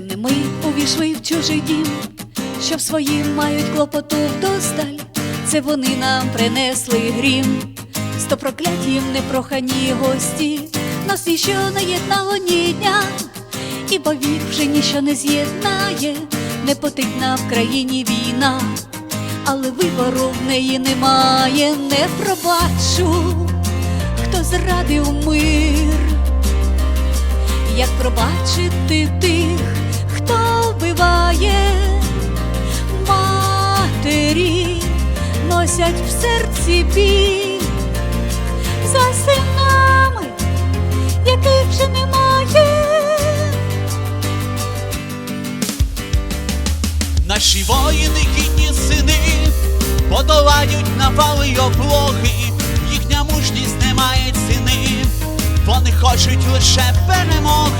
Ми увійшли в чужий дім, що в своїм мають клопоту вдосталь. Це вони нам принесли грім, сто проклять їм непрохані гості, нас ніщо не єднало ні дня, і повік вже ніщо не з'єднає, не потрібна в країні війна, але вибору в неї немає, не пробачу, хто зрадив мир. Як пробачити тих, хто вбиває матері, носять в серці біль за синами, яких вже немає. Наші воїни, гідні сини, подолають навали й облоги, їхня мужність не має ціни, вони хочуть лише перемоги.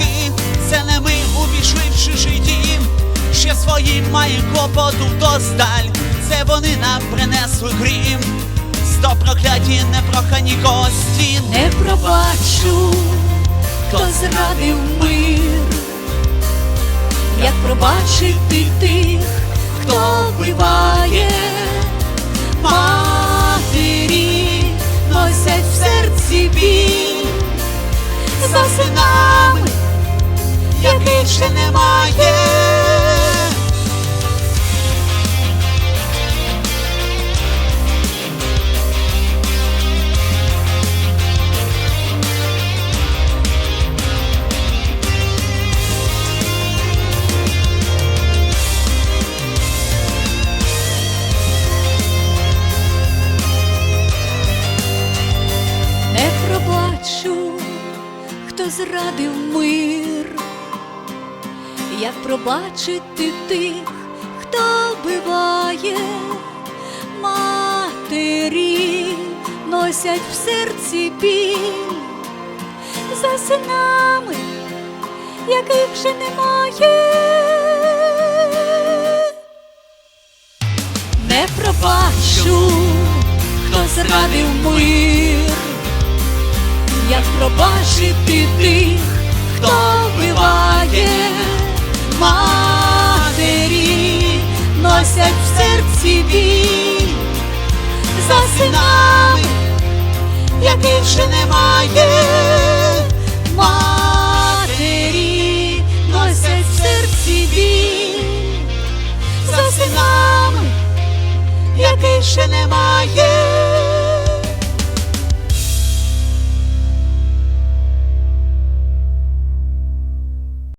Має клопоту вдосталь. Це вони нам принесли грім, сто прокляті непрохані гості. Не пробачу, хто зрадив мир, як пробачити тих, хто вбиває матері, носять в серці біль за синами, яких ще немає. Зрадив мир, як пробачити тих, хто вбиває? Матері, носять в серці біль. За синами, яких вже немає. Не пробачу, хто зрадив мир, пробачити тих, хто вбиває матері, носять в серці біль за синами, яких вже немає. Матері носять в серці біль за синами, яких ще немає.